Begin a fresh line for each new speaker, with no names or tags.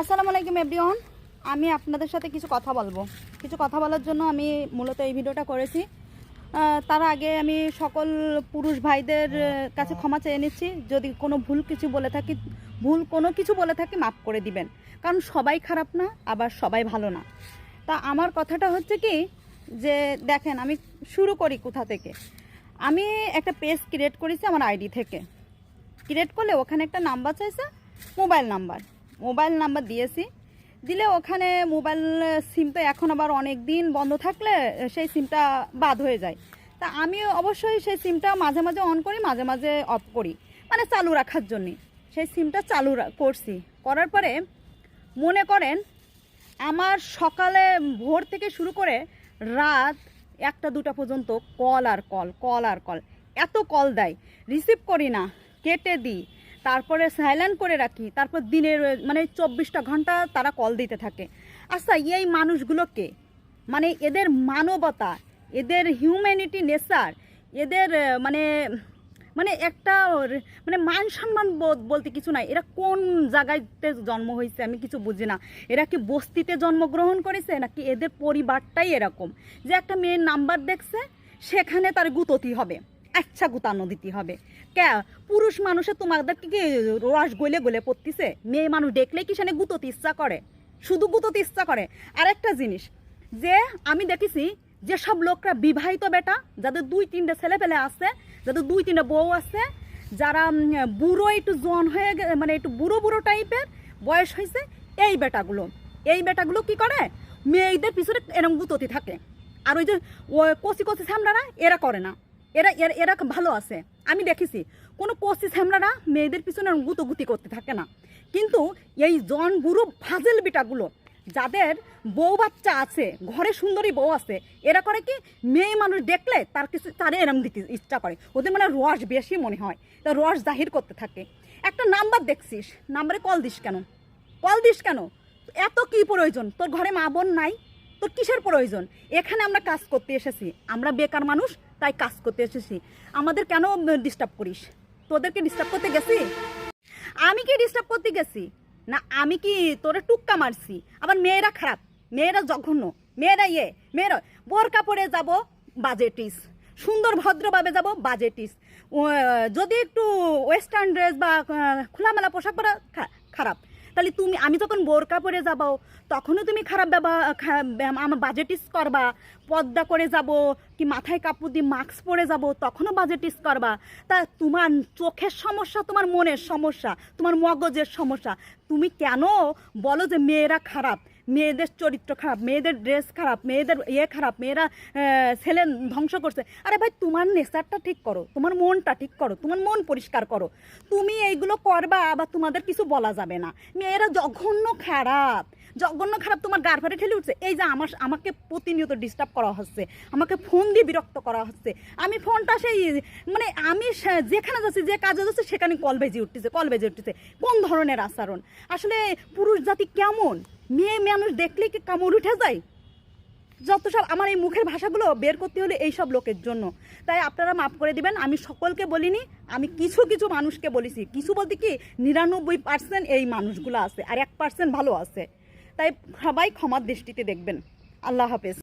আসসালামু আলাইকুম এভরিওয়ান আমি আপনাদের সাথে কিছু কথা বলব। কিছু কথা বলার জন্য আমি মূলত এই ভিডিওটা করেছি। তার আগে আমি সকল পুরুষ ভাইদের কাছে ক্ষমা চেয়ে নিচ্ছি। যদি কোনো ভুল কিছু বলে থাকি, ভুল কোনো কিছু বলে থাকি, মাফ করে দিবেন। কারণ সবাই খারাপ না, আবার সবাই ভালো না। তা আমার কথাটা হচ্ছে কি, যে দেখেন, আমি শুরু করি কোথা থেকে? আমি একটা পেজ ক্রিয়েট করেছি আমার আইডি থেকে। ক্রিয়েট করলে ওখানে একটা নাম্বার চাইছে মোবাইল নাম্বার মোবাইল নাম্বার দিয়েছি। দিলে ওখানে মোবাইল সিম তো এখন আবার অনেক দিন বন্ধ থাকলে সেই সিমটা বাদ হয়ে যায়। তা আমি অবশ্যই সেই সিমটা মাঝে মাঝে অন করি, মাঝে মাঝে অফ করি। মানে চালু রাখার জন্যে। সেই সিমটা চালু করছি। করার পরে মনে করেন আমার সকালে ভোর থেকে শুরু করে রাত একটা, দুটা পর্যন্ত কল আর কল কল আর কল এত কল দেয়। রিসিভ করি না, কেটে দিই। তারপরে সাইলেন্ট করে রাখি, তারপর দিনের মানে চব্বিশটা ঘণ্টা তারা কল দিতে থাকে। আচ্ছা এই মানুষগুলোকে মানে এদের মানবতা, এদের হিউম্যানিটি নেচার এদের মানে মানে একটা মানে মান সম্মান বলতে কিছু নাই। এরা কোন জায়গাতে জন্ম হয়েছে আমি কিছু বুঝি না। এরা কি বস্তিতে জন্মগ্রহণ করেছে নাকি এদের পরিবারটাই এরকম? যে একটা মেয়ের নাম্বার দেখছে, সেখানে তার গুততি হবে। আচ্ছা গুতানো দিতে হবে। কে? পুরুষ মানুষে তোমাদেরকে কি রস গলে গলে পড়তিছে? মেয়ে মানুষ দেখলে কি সেখানে গুততি ইচ্ছা করে? শুধু গুততি ইচ্ছা করে। আর একটা জিনিস, যে আমি দেখেছি যেসব লোকরা বিবাহিত বেটা, যাদের দুই তিনটে ছেলে পেলে আছে, যাদের দুই তিনটে বউ আছে, যারা বুড়ো একটু জন হয়ে মানে একটু বুড়ো বুড়ো টাইপের বয়স হয়েছে, এই বেটাগুলো। এই বেটাগুলো কি করে? মেয়েদের পিছনে এরম গুততি থাকে। আর ওই যে ও কচি কচি সামলারা, এরা করে না। এরা এরা ভালো আছে। আমি দেখেছি, কোনো কচি স্যামরারা মেয়েদের পিছনে গুতগুতি করতে থাকে না। কিন্তু এই জন গুরু ফাজেল বিটাগুলো, যাদের বউ বাচ্চা আছে, ঘরে সুন্দরী বউ আছে, এরা করে কি, মেয়ে মানুষ দেখলে তার কিছু, তারে এরম দিতে ইচ্ছা করে। ওদের মানে রস বেশি মনে হয়, তা রস জাহির করতে থাকে। একটা নাম্বার দেখছিস, নাম্বারে কল দিস কেন? কল দিস কেন? এত কি প্রয়োজন? তোর ঘরে মা বোন নাই, তোর কিসের প্রয়োজন? এখানে আমরা কাজ করতে এসেছি, আমরা বেকার মানুষ তাই কাজ করতে এসেছি। আমাদের কেন ডিস্টার্ব করিস? তোদেরকে ডিস্টার্ব করতে গেছি? আমি কি ডিস্টার্ব করতে গেছি? না, আমি কি তোরে টুক্কা মারছি? আবার মেয়েরা খারাপ, মেয়েরা জঘন্য, মেয়েরা ইয়ে মেয়েরা বোরকা পরে যাব বাজেটিস সুন্দর ভদ্রভাবে যাব বাজেটিস যদি একটু ওয়েস্টার্ন ড্রেস বা খোলামেলা পোশাক পরা খারাপ। তাহলে তুমি, আমি যখন বোরকা পরে যাব, তখনও তুমি খারাপ ব্যবহার আমার বাজেটিস করবা। পদ্মা করে যাব কি মাথায় কাপড় দিয়ে মাস্ক পরে যাব, তখনও বাজেটিস করবা। তা তোমার চোখের সমস্যা, তোমার মনের সমস্যা, তোমার মগজের সমস্যা, তুমি কেন বলো যে মেয়েরা খারাপ? মেয়েদের চরিত্র খারাপ, মেয়েদের ড্রেস খারাপ, মেয়েদের ইয়ে খারাপ, মেয়েরা ছেলে ধ্বংস করছে। আরে ভাই, তোমার নেচারটা ঠিক করো, তোমার মনটা ঠিক করো, তোমার মন পরিষ্কার করো। তুমি এইগুলো করবা, আবার তোমাদের কিছু বলা যাবে না। মেয়েরা জঘন্য খারাপ জঘন্য খারাপ, তোমার গার ফাটে ঠেলে উঠছে। এই যে আমার, আমাকে প্রতিনিয়ত ডিস্টার্ব করা হচ্ছে, আমাকে ফোন দিয়ে বিরক্ত করা হচ্ছে। আমি ফোনটা সেই মানে আমি যেখানে যাচ্ছি, যে কাজে যাচ্ছি, সেখানে কল বেজে উঠতেছে, কল বেজে উঠতেছে। কোন ধরনের আচরণ? আসলে পুরুষ জাতি কেমন? মেয়ে মানুষ দেখলে কি কামড় উঠে যায়? যত সব আমার এই মুখের ভাষাগুলো বের করতে হলে এই সব লোকের জন্য। তাই আপনারা মাফ করে দিবেন, আমি সকলকে বলিনি, আমি কিছু কিছু মানুষকে বলেছি। কিছু বলতে কি, নিরানব্বই পার্সেন্ট এই মানুষগুলো আছে, আর এক পার্সেন্ট ভালো আছে। তাই সবাই ক্ষমার দৃষ্টিতে দেখবেন। আল্লাহ হাফেজ।